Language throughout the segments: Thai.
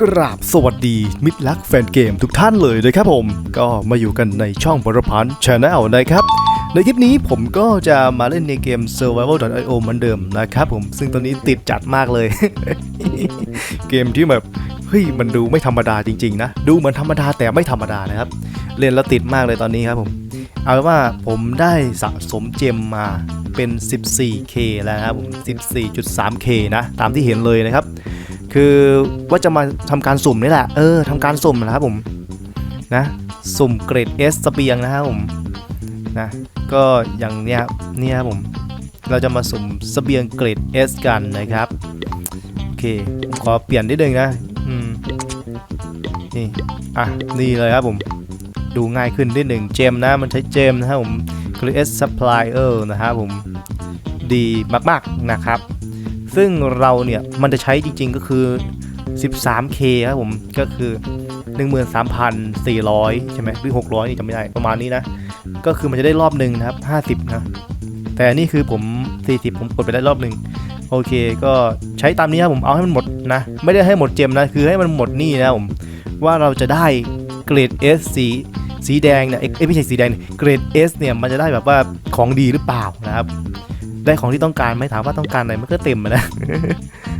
กราบสวัสดีมิตรรักแฟนเกมทุกท่านเลยนะครับผม ก็มาอยู่กันในช่องบรพันธ์ชาแนลนะครับ ในคลิปนี้ผมก็จะมาเล่นในเกม survival.io เหมือนเดิมนะครับผมซึ่งตอนนี้ติดจัดมากเลย เกมที่แบบเฮ้ยมันดูไม่ธรรมดาจริงๆนะ ดูเหมือนธรรมดาแต่ไม่ธรรมดานะครับ เล่นแล้วติดมากเลยตอนนี้ครับผม เอาเป็นว่าผมได้สะสมเจมมาเป็น 14K แล้วนะครับผม 14.3K นะ ตามที่เห็นเลยนะครับ คือว่าจะมาทำการสุ่มนี่แหละ เออทำการสุ่มนะครับผมนะสุ่มเกรด S เสเบียงนะครับผมนะก็อย่างเนี้ยครับเนี่ยครับผมเราจะมาสุ่มสเบียงเกรด S กันนะครับโอเคขอเปลี่ยนนิดนึงนะอืมนี่อะนี่เลยครับผมดูง่ายขึ้นนิดหนึ่งเจมนะมันใช้เจมนะครับผมเกรด S Supplier นะครับผมดีมากๆนะครับ ซึ่งเราเนี่ยมันจะใช้จริงๆก็คือ 13K ครับผมก็คือ 13,400 ใช่ไหมหรือ 600 นี่จำไม่ได้ประมาณนี้นะ ก็คือมันจะได้รอบหนึ่งนะครับ 50 นะ แต่นี่คือผม 40 ผมกดไปได้รอบหนึ่งโอเค ก็ใช้ตามนี้ครับผมเอาให้มันหมดนะ ไม่ได้ให้หมดเจมนะ คือให้มันหมดนี่นะผม ว่าเราจะได้เกรด S สีสีแดงเนี่ยเอ้ไม่ใช่สีแดงเกรด S เนี่ยมันจะได้แบบว่าของดีหรือเปล่านะครับ ได้ของที่ต้องการไหมถามว่าต้องการอะไรมันก็เต็มอะนะ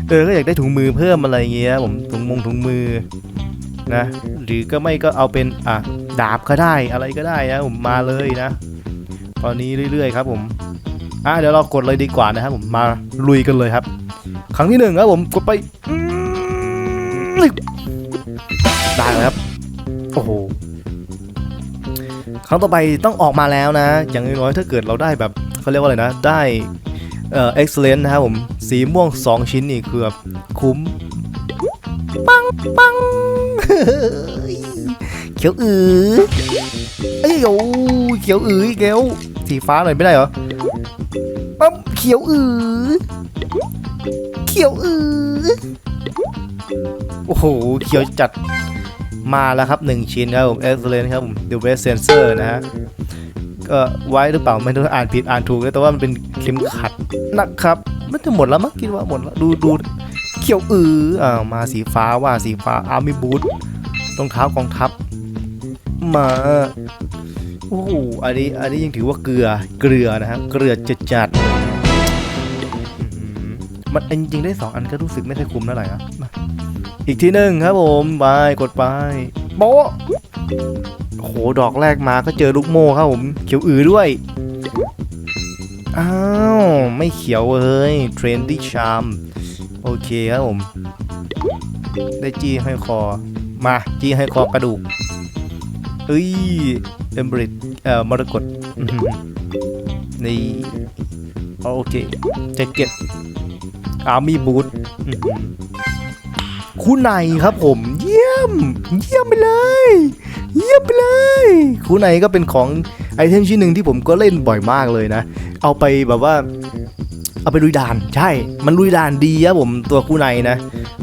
เออก็อยากได้ถุงมือเพิ่มอะไรอย่างเงี้ยผมถุงมงถุงมือนะหรือก็ไม่ก็เอาเป็นอะดาบก็ได้อะไรก็ได้นะผมมาเลยนะ ตอนนี้เรื่อยๆครับผมอะเดี๋ยวเรากดเลยดีกว่านะครับผมมาลุยกันเลยครับ ครั้งที่หนึ่งครับผมกดไปอืมได้แล้วครับโอ้โหครั้งต่อไปต้องออกมาแล้วนะ อย่างน้อยๆถ้าเกิดเราได้แบบ เขาเรียกว่าอะไรนะ ได้เอ่อ excellent นะครับผม สีม่วง 2 ชิ้นนี่คือแบบคุ้ม ปังปังเขียวอือเอ้ยโอ้เขียวอืออีกแล้วสีฟ้าหน่อยไม่ได้เหรอปั๊บเขียวอือเขียวอือโอ้โห เขียวจัดมาแล้วครับ 1 ชิ้นครับผม excellent ครับผม the best sensor นะฮะ ก็ไว้หรือเปล่าไม่รู้อ่านผิดอ่านถูกแต่ว่ามันเป็นเข็มขัดนะครับมันจะหมดแล้วมั้งคิดว่าหมดแล้วดูดูเขียวอืออ่ามาสีฟ้าว่าสีฟ้าอาร์มี่บูทรองเท้ากองทัพมาโอ้โหอันนี้อันนี้ยังถือว่าเกลือเกลือนะครับเกลือจัดจัดมันจริงๆได้สองอันก็รู้สึกไม่ค่อยคุ้มเท่าไหร่นะมาอีกทีหนึ่งครับผมไปกดไปโป๊ะ โหดอกแรกมาก็เจอลูกโม่ครับผม เขียวอือด้วย อ้าว ไม่เขียวเลยเทรนดี้ชามโอเคครับผม ได้จี้ให้คอ มาจี้ให้คอกระดูกเอ้ยเอมบริดเอ่อมรกตนี่โอเคแจ็คเก็ตอาร์มี่บูทคู่ในครับผม เยี่ยม เยี่ยมไปเลย เยี่ยมไปเลยคู่ในก็เป็นของไอเทมชิ้นหนึ่งที่ผมก็เล่นบ่อยมากเลยนะ เอาไปแบบว่า เอาไปลุยด่าน ใช่ มันลุยด่านดีครับผมตัวคู่ในนะ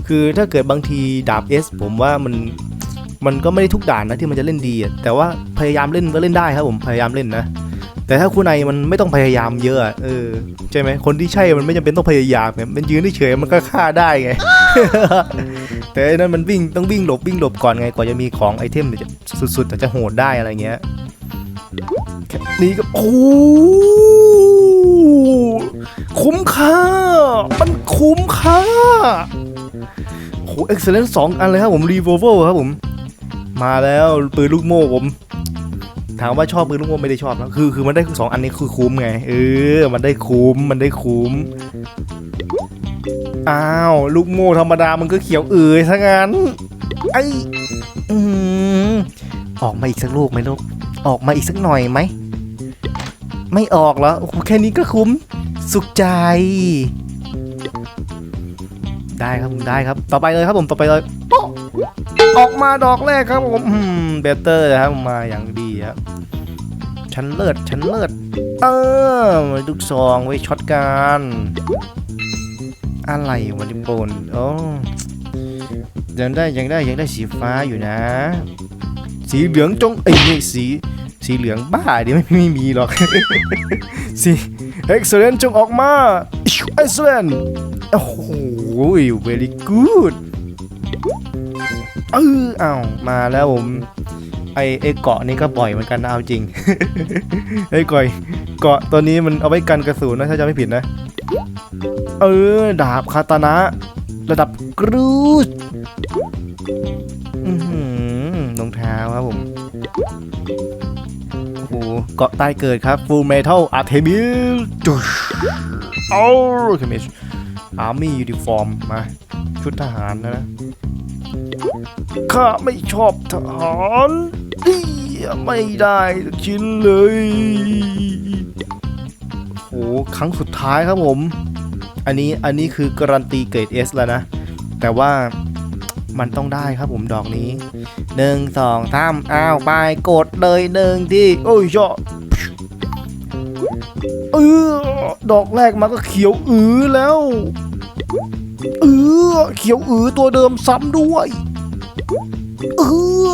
คือถ้าเกิดบางทีดาบเอสผมว่ามันมันก็ไม่ได้ทุกด่านนะที่มันจะเล่นดีแต่ว่าพยายามเล่นก็เล่นได้ครับผมพยายามเล่นนะ แต่ถ้าคู่ในมันไม่ต้องพยายามเยอะเออใช่ไหมคนที่ใช่มันไม่จำเป็นต้องพยายามไงมันยืนเฉยมันก็ฆ่าได้ไง แต่อันนั้นมันวิ่งต้องวิ่งหลบวิ่งหลบก่อนไงกว่าจะมีของไอเทมจะสุดๆแต่จะโหดได้อะไรเงี้ยนี้ก็โอ้คุ้มค่า มันคุ้มค่าโหเอ็กซ์เลนสองอันเลยครับผมรีโวเวลครับผม มาแล้วปืนลูกโม่ผม ถามว่าชอบปืนลูกโม่ไม่ได้ชอบนะคือคือมันได้สองอันนี้คือคุ้มไงเออมันได้คุ้มมันได้คุ้มอ้าวลูกโม่ธรรมดามันก็เขียวเอ๋ยซะงั้นไอ้อืมออกมาอีกสักลูกไหมลูกออกมาอีกสักหน่อยไหมไม่ออกแล้วแค่นี้ก็คุ้มสุขใจ ได้ครับผมได้ครับ ต่อไปเลยครับผมต่อไปเลย ออกมาดอกแรกครับผมเบเตอร์ครับมาอย่างดีครับชั้นเลิศชั้นเลิศเออลูกซองไว้ช็อตกันอะไรวะดิโปนโอ้ยังได้ยังได้ยังได้สีฟ้าอยู่นะ สีเหลืองจงเอ้ยสีสีเหลืองบ้าดิไม่ไม่มีหรอกสี excellent จงออกมา excellent โอ้โห very good เอออ้าวมาแล้วผม ไอไอเกาะนี้ก็บ่อยเหมือนกันนะเอาจริง ไอก่อยเกาะตัวนี้มันเอาไว้กันกระสุนนะถ้าจำไม่ผิดนะ เออ ดาบคาตานะ ระดับกรูดรองเท้าครับผมโอ้โหเกาะใต้เกิดครับ Full Metal Artemis จุชโอ้เคมิชอาร์มี่ยูนิฟอร์มมา ชุดทหารนะนะ ข้าไม่ชอบทหารอีไม่ได้สักชิ้นเลย โอ้ครั้งสุดท้ายครับผม อันนี้อันนี้คือการันตีเกรด S แล้วนะ แต่ว่ามันต้องได้ครับผมดอกนี้หนึ่งสองสามอ้าวไปกดเลยหนึ่งที่โอ้ยชอบเออดอกแรกมาก็เขียวอือแล้วเออเขียวอือตัวเดิมซ้ำด้วย เอ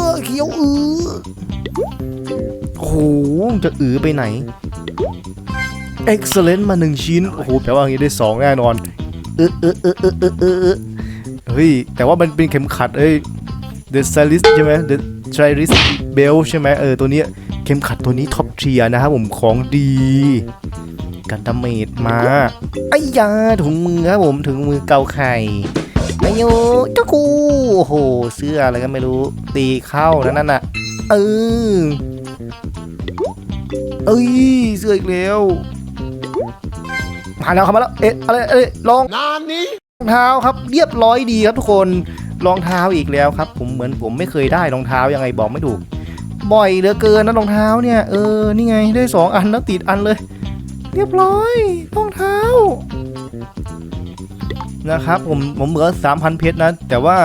อเขียวอือโอ้โหจะอือไปไหน excellent มาหนึ่งชิ้น โอ้โหแปลว่าอย่างนี้ได้สองแน่นอนเออเออเออเออเออเออเฮ้ย แต่ว่ามันเป็นเข็มขัดเอ้ย the stylist ใช่ไหม the stylist belt ใช่ไหมเออ ตัวนี้เข็มขัดตัวนี้ท็อปเทียนะครับผมของดี กันดาเมจมาไอ้ยาถุงมือครับผมถุงมือเกาไข่ อายุเจ้ากูโอ้โห เสื้ออะไรก็ไม่รู้ ตีเข้านั่นน่ะ เออ เอ้ย เสื้ออีกแล้วมาแล้วครับมาแล้ว เอ๊ะ อะไรเอ๊ะลองงานนี้รองเท้าครับ เรียบร้อยดีครับทุกคน รองเท้าอีกแล้วครับ ผมเหมือนผมไม่เคยได้รองเท้ายังไงบอกไม่ถูก บ่อยเหลือเกินนะรองเท้าเนี่ย เออ นี่ไงได้สองอันแล้วติดอันเลย เรียบร้อย รองเท้า นะครับผมผมเหลือสามพันเพชรนะ แต่ว่า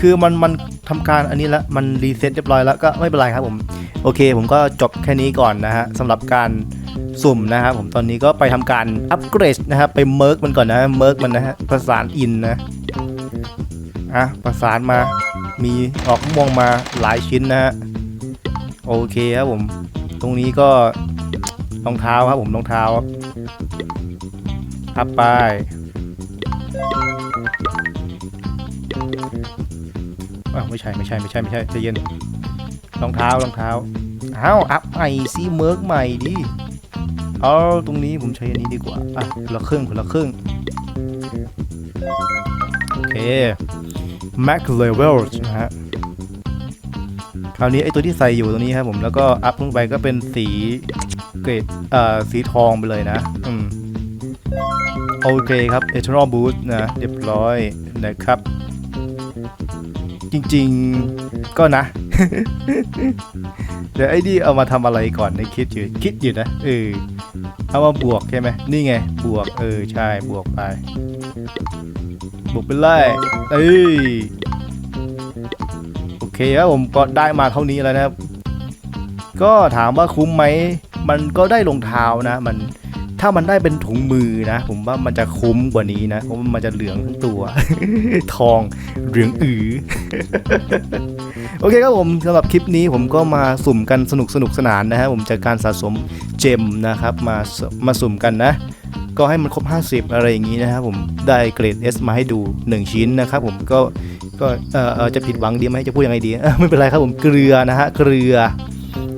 คือมันมันทำการอันนี้ล้วมันรีเซ็ตเรียบร้อยแล้วก็ไม่เป็นไรครับผม โอเค ผมก็จบแค่นี้ก่อนนะฮะสำหรับการสุ่มนะครับผมตอนนี้ก็ไปทำการอัปเกรดนะครับไปเมิร์กมันก่อนนะเมิร์กมันนะฮะประสานอินนะอะประสานมามีออกม่วงมาหลายชิ้นนะฮะโอเคครับผม ตรงนี้ก็รองเท้าครับผมรองเท้าครับอัพไป อ้าวไม่ใช่ไม่ใช่ไม่ใช่ไม่ใช่ใจเย็นรองเท้ารองเท้าอ้าวอัพใหม่ซีเมิร์กใหม่ดิเอาตรงนี้ผมใช้อันนี้ดีกว่าอะคนละครึ่งคนละครึ่งโอเค Max Level นะฮะคราวนี้ไอตัวที่ใส่อยู่ตรงนี้ครับผมแล้วก็อัพลงไปก็เป็นสีเกรดเอ่อสีทองไปเลยนะอืมโอเคครับ Eternal Boost นะเรียบร้อยนะครับ จริง ๆ ก็นะ เดี๋ยวไอ้นี่เอามาทำอะไรก่อนในคิดอยู่คิดอยู่นะเออเอามาบวกใช่ไหมนี่ไง บวก เออ ใช่ บวกไป บวกไปเลยเอ้ยโอเคครับผมก็ได้มาเท่านี้แล้วนะครับ ก็ถามว่าคุ้มไหม มันก็ได้รองเท้านะ มัน ถ้ามันได้เป็นถุงมือนะ ผมว่ามันจะคุ้มกว่านี้นะเพราะมันจะเหลืองทั้งตัว ทองเหลืองอือโอเคครับผมสำหรับคลิปนี้ผมก็มาสุ่มกันสนุกสนุกสนานนะฮะผมจากการสะสมเจมนะครับมามาสุ่มกันนะ ก็ให้มันครบ 50 อะไรอย่างนี้นะครับผมได้เกรด S มาให้ดู 1 ชิ้นนะครับผมก็ก็เออจะผิดหวังดีไหมจะพูดยังไงดีไม่เป็นไรครับผมเกลือนะฮะเกลือ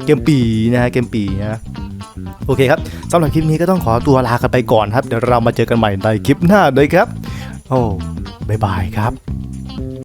เกมปีนะฮะเกมปีนะ โอเคครับสำหรับคลิปนี้ก็ต้องขอตัวลากันไปก่อนครับ เดี๋ยวเรามาเจอกันใหม่ในคลิปหน้าเลยครับ โอ้บายบายครับ